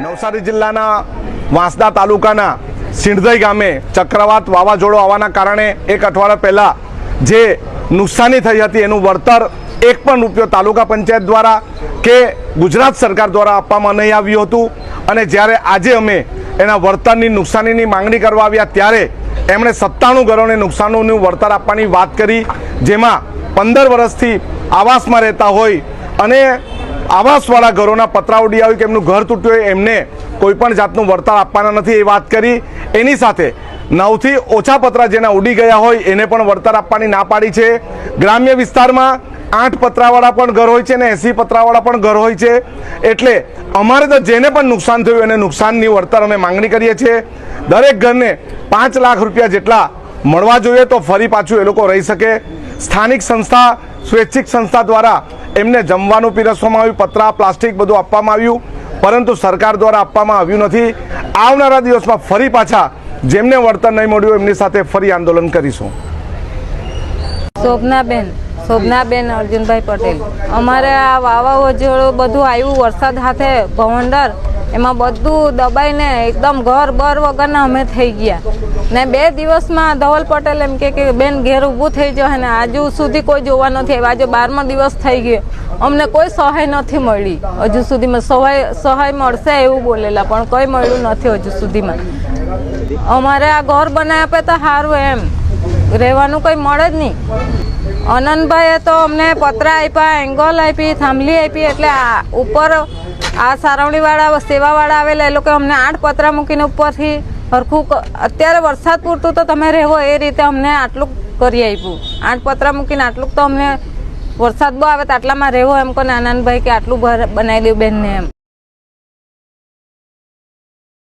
નવસારી જિલ્લાના વાંસદા તાલુકાના સિંધઈ ગામે ચક્રવાત વાવાઝોડું આવવાના કારણે એક અઠવાડિયા પહેલાં જે નુકસાની થઈ હતી એનું વળતર એક પણ રૂપિયો તાલુકા પંચાયત દ્વારા કે ગુજરાત સરકાર દ્વારા આપવામાં નહીં આવ્યું હતું. અને જ્યારે આજે અમે એના વળતરની નુકસાનીની માંગણી કરવા આવ્યા ત્યારે એમણે સત્તાણું ઘરોને નુકસાનોનું વળતર આપવાની વાત કરી, જેમાં પંદર વર્ષથી આવાસમાં રહેતા હોય અને આવાસવાળા ઘરોના પતરા ઉડી આવ્યું કે એમનું ઘર તૂટ્યું હોય, એમને કોઈ પણ જાતનું વળતર આપવાના નથી એ વાત કરી. એની સાથે નવથી ઓછા પતરા જેના ઉડી ગયા હોય, એને પણ વળતર આપવાની ના પાડી છે. ગ્રામ્ય વિસ્તારમાં આઠ પતરાવાળા પણ ઘર હોય છે અને એસી પતરાવાળા પણ ઘર હોય છે. એટલે અમારે તો જેને પણ નુકસાન થયું એને નુકસાનની વળતર અમે માંગણી કરીએ છીએ. દરેક ઘરને પાંચ લાખ રૂપિયા જેટલા મળવા જોઈએ તો ફરી પાછું એ લોકો રહી શકે. સ્થાનિક સંસ્થા, સ્વૈચ્છિક સંસ્થા દ્વારા એમને જમવાનું, પીરસવામાં આવ્યું, પતરા, પ્લાસ્ટિક બધું આપવામાં આવ્યું. પરંતુ સરકાર દ્વારા આપવામાં આવ્યું નથી. આવનારા દિવસમાં ફરી પાછા જેમને વળતર નહીં મળ્યું, એમની સાથે ફરી આંદોલન કરીશું. શોભનાબેન શોભનાબેન અર્જુનભાઈ પટેલ. અમારે આ વાવાઝોડું બધું આવ્યું, વરસાદ સાથે ભવંડર એમાં બધું દબાઈને એકદમ ઘર બર વગરના અમે થઈ ગયા. ને બે દિવસમાં ધવલ પટેલ એમ કે બેન, ઘેર ઊભું થઈ જાય ને આજુ સુધી કોઈ જોવા નથી આવ્યું. આજે બારમો દિવસ થઈ ગયો. અમને કોઈ સહાય નથી મળી. હજુ સુધીમાં સહાય સહાય મળશે એવું બોલેલા, પણ કોઈ મળ્યું નથી હજુ સુધીમાં. અમારે આ ઘર બનાવી આપે તો સારું એમ. રહેવાનું કંઈ મળે જ નહીં. અનંતભાઈએ તો અમને પતરા આપ્યા, એંગલ આપી, થાંભલી આપી, એટલે ઉપર આ સારવણીવાળા સેવાવાળા આવેલા, એ લોકો અમને આઠ પતરા મૂકીને ઉપરથી હરખું અત્યારે વરસાદ પૂરતું તો તમે રહેવો, એ રીતે અમને આટલું કરી આપ્યું. આઠ પતરા મૂકીને આટલું તો અમને વરસાદ બહુ આવે તો આટલામાં રહેવો એમ કોને આનંદભાઈ કે આટલું બનાવી દઉં બેનને એમ.